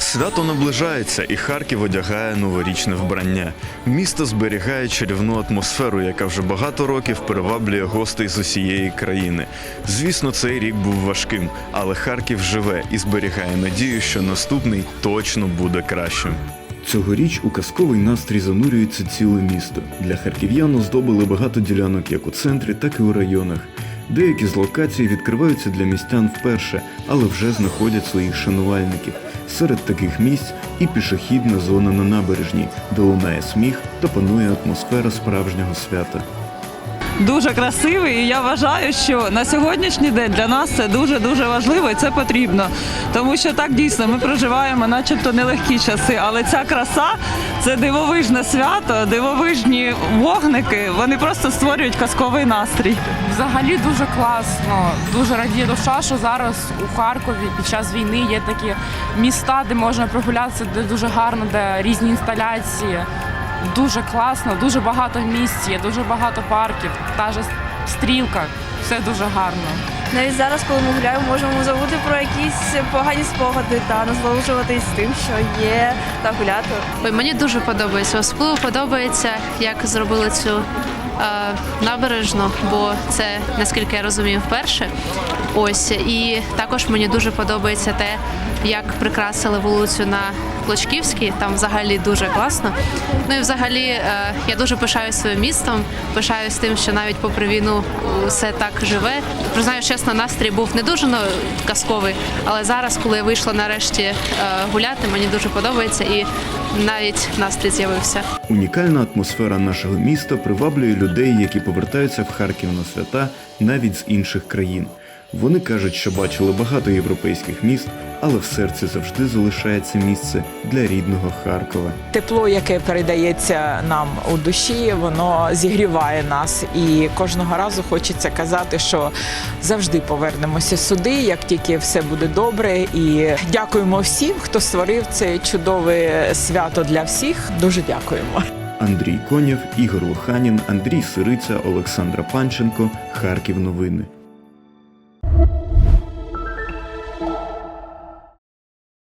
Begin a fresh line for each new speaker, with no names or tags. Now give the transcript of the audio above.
Свято наближається, і Харків одягає новорічне вбрання. Місто зберігає чарівну атмосферу, яка вже багато років приваблює гостей з усієї країни. Звісно, цей рік був важким, але Харків живе і зберігає надію, що наступний точно буде кращим. Цьогоріч у казковий настрій занурюється ціле місто. Для харків'ян оздобили багато ділянок як у центрі, так і у районах. Деякі з локацій відкриваються для містян вперше, але вже знаходять своїх шанувальників. Серед таких місць і пішохідна зона на набережній, де лунає сміх та панує атмосфера справжнього свята.
дуже красивий. І я вважаю, що на сьогоднішній день для нас це дуже дуже важливо і це потрібно. Тому що так дійсно ми проживаємо, начебто, нелегкі часи, але ця краса це дивовижне свято, дивовижні вогники. Вони просто створюють казковий настрій.
Взагалі дуже класно, дуже радіє душа, що зараз у Харкові під час війни є такі міста, де можна прогулятися, де дуже гарно, де різні інсталяції. Дуже класно, дуже багато місць є, дуже багато парків, та же стрілка, все дуже гарно.
Навіть зараз, коли ми гуляємо, можемо забути про якісь погані спогади та насолоджуватись тим, що є, та гуляти.
Ой, мені дуже подобається. Особливо подобається, як зробили цю е, набережну, бо це, наскільки я розумію, вперше. Ось і також мені дуже подобається те, як прикрасили вулицю на Клочківській. Там взагалі дуже класно. Ну і взагалі е, я дуже пишаюсь своїм містом, пишаюсь тим, що навіть попри війну все так живе. Признаю, чесно, настрій був не дуже ну, казковий, але зараз, коли я вийшла нарешті е, гуляти, мені дуже подобається і навіть настрій з'явився.
Унікальна атмосфера нашого міста приваблює людей, які повертаються в Харків на свята навіть з інших країн. Вони кажуть, що бачили багато європейських міст, але в серці завжди залишається місце для рідного Харкова.
Тепло, яке передається нам у душі, воно зігріває нас. І кожного разу хочеться казати, що завжди повернемося сюди, як тільки все буде добре. І дякуємо всім, хто створив це чудове свято для всіх. Дуже дякуємо.
Андрій Конєв, Ігор Лоханін, Андрій Сириця, Олександра Панченко. Харків новини.